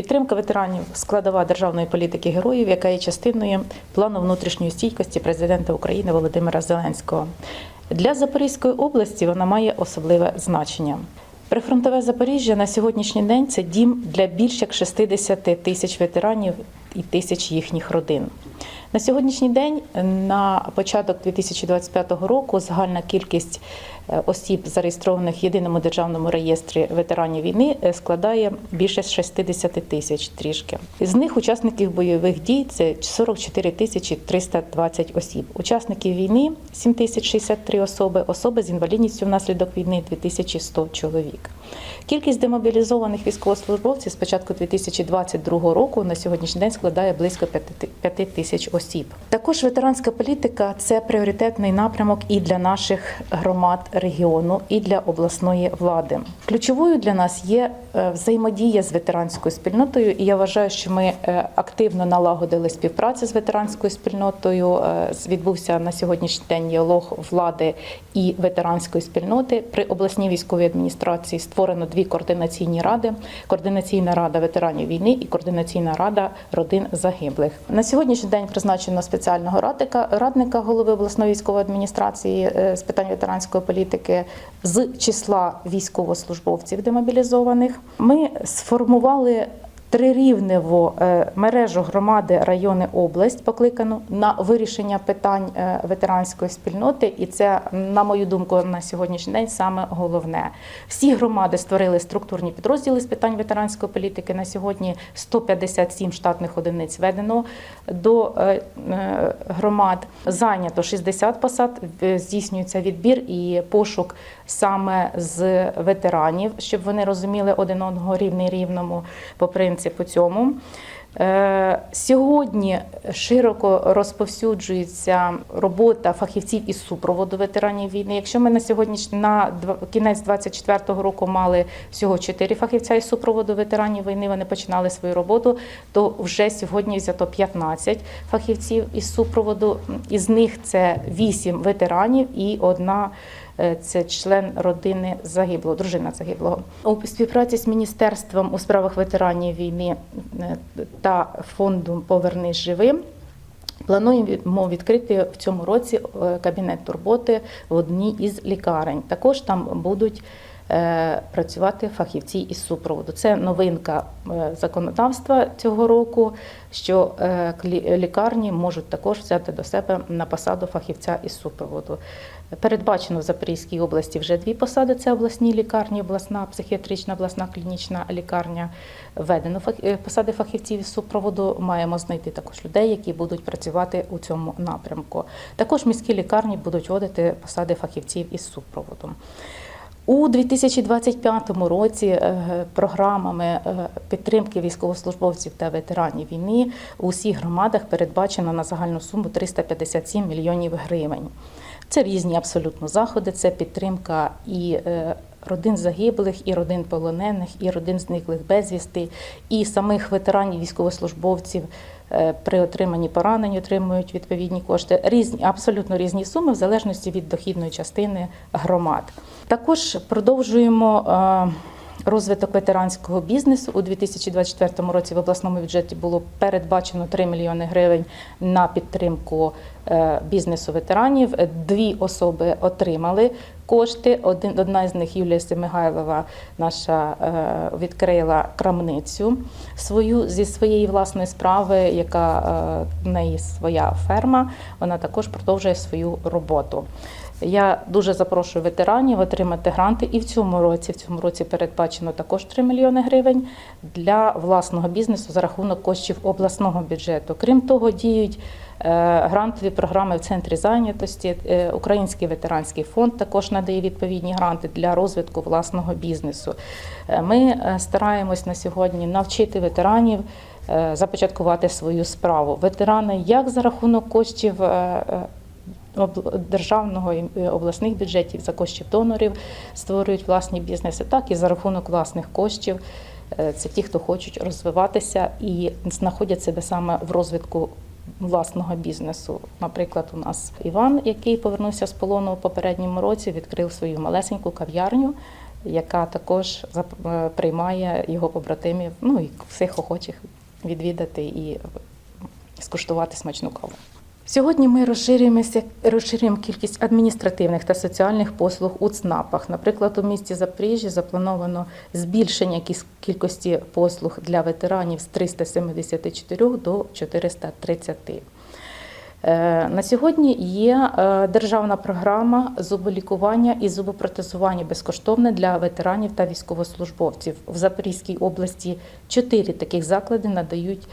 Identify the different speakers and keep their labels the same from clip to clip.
Speaker 1: Підтримка ветеранів складова державної політики героїв, яка є частиною плану внутрішньої стійкості президента України Володимира Зеленського. Для Запорізької області вона має особливе значення. Прифронтове Запоріжжя на сьогоднішній день це дім для більш як 60 тисяч ветеранів і тисяч їхніх родин. На сьогоднішній день, на початок 2025 року, загальна кількість е, осіб, зареєстрованих в єдиному державному реєстрі ветеранів війни, е, складає більше 60 тисяч трішки. З них учасників бойових дій це 44 тисячі 320 осіб. Учасників війни 7063 особи, особи з інвалідністю внаслідок війни 2100 чоловік. Кількість демобілізованих військовослужбовців з початку 2022 року на сьогоднішній день складає близько 5 тисяч осіб. Також ветеранська політика це пріоритетний напрямок і для наших громад регіону, і для обласної влади. Ключовою для нас є е, взаємодія з ветеранською спільнотою, і я вважаю, що ми е, активно налагодили співпрацю з ветеранською спільнотою. Е, Відбувся на сьогоднішній день діалог влади і ветеранської спільноти при обласній військовій адміністрації. Створено дві координаційні ради: координаційна рада ветеранів війни і координаційна рада родин загиблих. На сьогоднішній день призначено спеціального радника, радника голови обласної військової адміністрації е, з питань ветеранської політики з числа військовослужбовців демобілізованих. Ми сформували трирівневу е, мережу громади, райони, область покликану на вирішення питань е, ветеранської спільноти, і це, на мою думку, на сьогоднішній день саме головне. Всі громади створили структурні підрозділи з питань ветеранської політики. На сьогодні 157 штатних одиниць введено до е, громад. Зайнято 60 посад, здійснюється відбір і пошук саме з ветеранів, щоб вони розуміли один одного рівний рівному по принципу цьому. Е, Сьогодні широко розповсюджується робота фахівців із супроводу ветеранів війни. Якщо ми на сьогоднішній на кінець 24-го року мали всього 4 фахівця із супроводу ветеранів війни, вони починали свою роботу, то вже сьогодні взято 15 фахівців із супроводу. Із них це 8 ветеранів і одна це член родини загиблого, дружина загиблого. У співпраці з міністерством у справах ветеранів війни е, та фондом Повернись живим. Плануємо відкрити в цьому році е, кабінет турботи в одній із лікарень. Також там будуть е, працювати фахівці із супроводу. Це новинка е, законодавства цього року, що е, лікарні можуть також взяти до себе на посаду фахівця із супроводу. Передбачено в Запорізькій області вже дві посади: це обласні лікарні, обласна психіатрична, обласна клінічна лікарня. Введено е, посади фахівців із супроводу. Маємо знайти також людей, які будуть працювати у цьому напрямку. Також міські лікарні будуть вводити посади фахівців із супроводу. У 2025 році е, програмами е, підтримки військовослужбовців та ветеранів війни у всіх громадах передбачено на загальну суму 357 мільйонів гривень. Це різні абсолютно заходи, це підтримка і е, родин загиблих, і родин полонених, і родин зниклих безвісти, і самих ветеранів військовослужбовців е, при отриманні поранень отримують відповідні кошти. Різні, абсолютно різні суми в залежності від дохідної частини громад. Також продовжуємо. Розвиток ветеранського бізнесу у 2024 році в обласному бюджеті було передбачено 3 мільйони гривень на підтримку е, бізнесу ветеранів. Дві особи отримали кошти. Один одна з них Юлія Семигайлова, наша е, відкрила крамницю свою зі своєї власної справи, яка е, в неї своя ферма. Вона також продовжує свою роботу. Я дуже запрошую ветеранів отримати гранти і в цьому році. В цьому році передбачено також 3 мільйони гривень для власного бізнесу за рахунок коштів обласного бюджету. Крім того, діють е, грантові програми в центрі зайнятості. Е, Український ветеранський фонд також надає відповідні гранти для розвитку власного бізнесу. Е, Ми стараємось на сьогодні навчити ветеранів. Започаткувати свою справу. Ветерани як за рахунок коштів державного і е, обласних бюджетів за коштів донорів створюють власні бізнеси, так і за рахунок власних коштів. Е, Це ті, хто хочуть розвиватися і знаходять себе саме в розвитку власного бізнесу. Наприклад, у нас Іван, який повернувся з полону у попередньому році, відкрив свою малесеньку кав'ярню. яка також е, приймає його побратимів, ну і всіх охочих відвідати і скуштувати смачну каву. Сьогодні ми розширюємося, розширюємо кількість адміністративних та соціальних послуг у ЦНАПах. Наприклад, у місті Запоріжжя заплановано збільшення кількості послуг для ветеранів з 374 до 430. Е, На сьогодні є е, державна програма зуболікування і зубопротезування безкоштовне для ветеранів та військовослужбовців. В Запорізькій області чотири таких заклади надають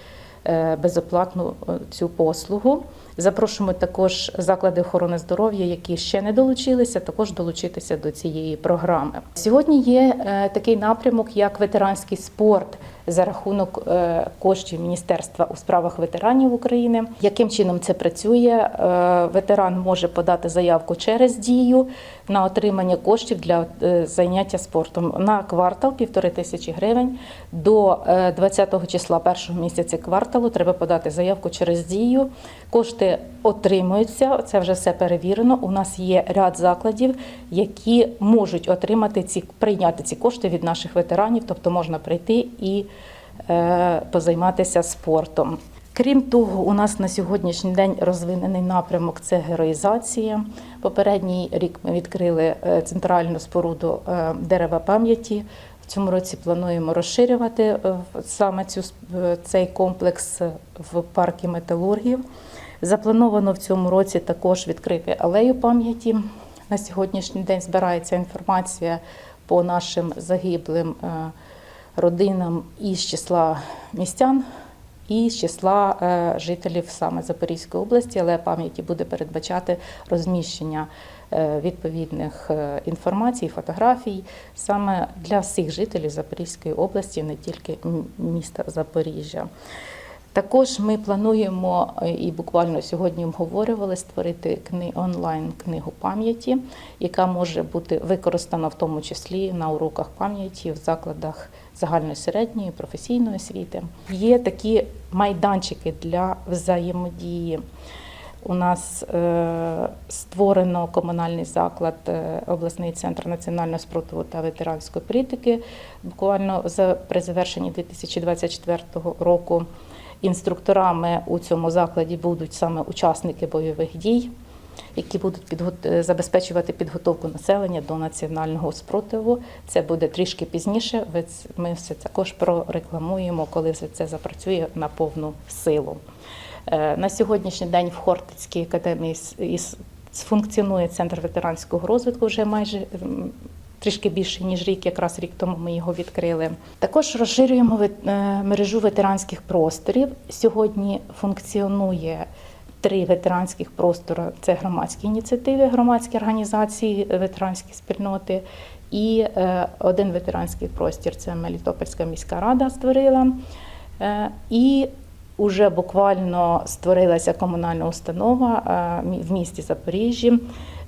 Speaker 1: е, безоплатну цю послугу. Запрошуємо також заклади охорони здоров'я, які ще не долучилися, також долучитися до цієї програми. Сьогодні є е, такий напрямок, як ветеранський спорт за рахунок е, коштів Міністерства у справах ветеранів України. Яким чином це працює? Е, Ветеран може подати заявку через дію на отримання коштів для заняття спортом на квартал півтори тисячі гривень. До е, 20 числа першого місяця кварталу треба подати заявку через дію. Кошти отримуються. Це вже все перевірено. У нас є ряд закладів, які можуть отримати ці прийняти ці кошти від наших ветеранів, тобто можна прийти і е, позайматися спортом. Крім того, у нас на сьогоднішній день розвинений напрямок це героїзація. Попередній рік ми відкрили е, центральну споруду е, дерева пам'яті. В цьому році плануємо розширювати е, саме цю цей комплекс в парку металургів. Заплановано в цьому році також відкрити алею пам'яті. На сьогоднішній день збирається інформація по нашим загиблим е, родинам із числа містян і з числа е, жителів саме Запорізької області, але пам'яті буде передбачати розміщення е, відповідних інформацій, фотографій саме для всіх жителів Запорізької області, не тільки міста Запоріжжя. Також ми плануємо е, і буквально сьогодні обговорювали створити онлайн книгу пам'яті, яка може бути використана в тому числі на уроках пам'яті в закладах загальної середньої професійної освіти. Є такі майданчики для взаємодії. У нас е, створено комунальний заклад, е, обласний центр національного спротиву та ветеранської політики. Буквально за при завершенні 2024 року інструкторами у цьому закладі будуть саме учасники бойових дій, які будуть підго- е, забезпечувати підготовку населення до національного спротиву. Це буде трішки пізніше. Ми все також прорекламуємо, коли все це запрацює на повну силу. Е, На сьогоднішній день в Хортицькій академії функціонує центр ветеранського розвитку вже майже трішки більше ніж рік, якраз рік тому ми його відкрили. Також розширюємо е, мережу ветеранських просторів. Сьогодні функціонує. Три ветеранських простори це громадські ініціативи, громадські організації, ветеранські спільноти, і е, один ветеранський простір це Мелітопольська міська рада створила. Е, І Уже буквально створилася комунальна установа в місті Запоріжжі,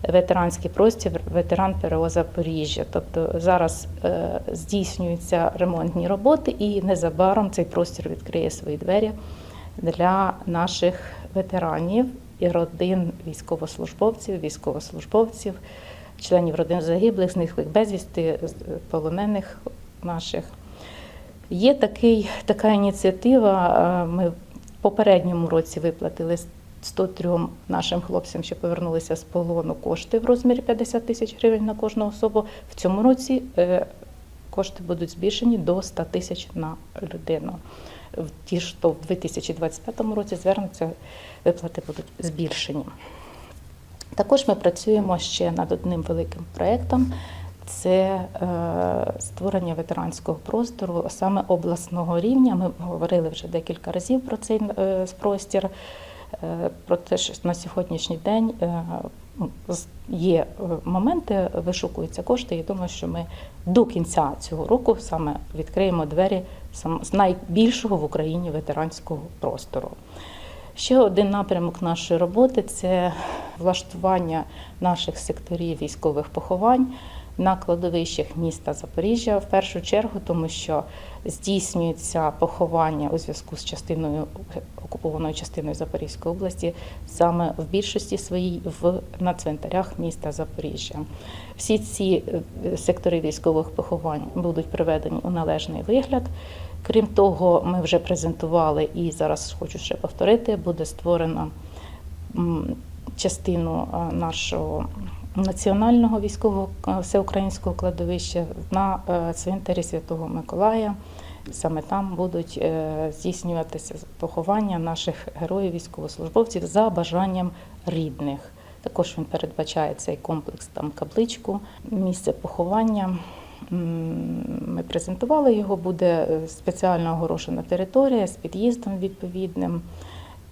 Speaker 1: ветеранський простір, ветеран ПРО Запоріжжя. Тобто зараз е, здійснюються ремонтні роботи, і незабаром цей простір відкриє свої двері для наших ветеранів і родин військовослужбовців, військовослужбовців, членів родин загиблих, зниклих безвісти, полонених наших. Є такий, така ініціатива. е, Ми в попередньому році виплатили 103 нашим хлопцям, що повернулися з полону, кошти в розмірі 50 тисяч гривень на кожну особу. В цьому році е, кошти будуть збільшені до 100 тисяч на людину. Ті то в 2025 році звернуться, виплати будуть збільшені. Також ми працюємо ще над одним великим проєктом. Це е, створення ветеранського простору, саме обласного рівня. Ми говорили вже декілька разів про цей е, простір, е, про те, що на сьогоднішній день е, є е, моменти, вишукуються кошти. І думаю, що ми до кінця цього року саме відкриємо двері з найбільшого в Україні ветеранського простору. Ще один напрямок нашої роботи це влаштування наших секторів військових поховань. На кладовищах міста Запоріжжя в першу чергу, тому що здійснюється поховання у зв'язку з частиною окупованою частиною Запорізької області саме в більшості своїй в на цвинтарях міста Запоріжжя. Всі ці е, сектори військових поховань будуть приведені у належний вигляд. Крім того, ми вже презентували і зараз хочу ще повторити, буде створено частину е, нашого національного військового е, всеукраїнського кладовища на е, цвинтарі Святого Миколая. Саме там будуть е, здійснюватися поховання наших героїв військовослужбовців за бажанням рідних. Також він передбачає цей комплекс там капличку, місце поховання. Ми презентували його, буде спеціально огорошена територія з під'їздом відповідним.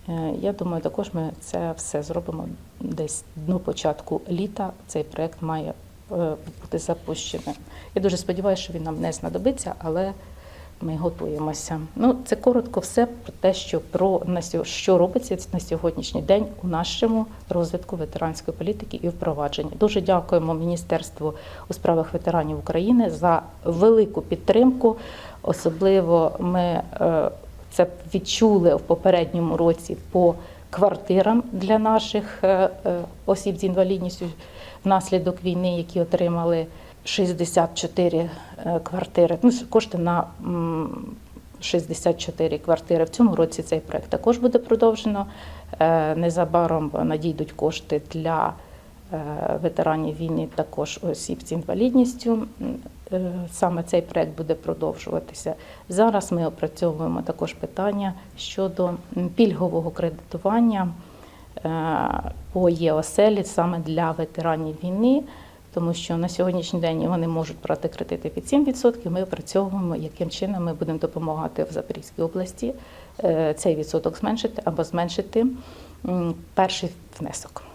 Speaker 1: Е, Я думаю, також ми це все зробимо десь до початку літа. Цей проект має е, бути запущений. Я дуже сподіваюся, що він нам не знадобиться, але ми готуємося. Ну, це коротко все про те, що про що робиться на сьогоднішній день у нашому розвитку ветеранської політики і впровадженні. Дуже дякуємо Міністерству у справах ветеранів України за велику підтримку. Особливо ми е, це відчули в попередньому році по квартирам для наших е, е, осіб з інвалідністю внаслідок війни, які отримали 64 е, квартири. Ну, кошти на м, 64 квартири. В цьому році цей проект також буде продовжено. Незабаром надійдуть кошти для ветеранів війни, також осіб з інвалідністю. Е, Саме цей проект буде продовжуватися. Зараз ми опрацьовуємо також питання щодо пільгового кредитування е, по ЄОСЕЛі саме для ветеранів війни. Тому що на сьогоднішній день вони можуть брати кредити під 7%. Ми опрацьовуємо, яким чином ми будемо допомагати в Запорізькій області е, цей відсоток зменшити або зменшити перший внесок.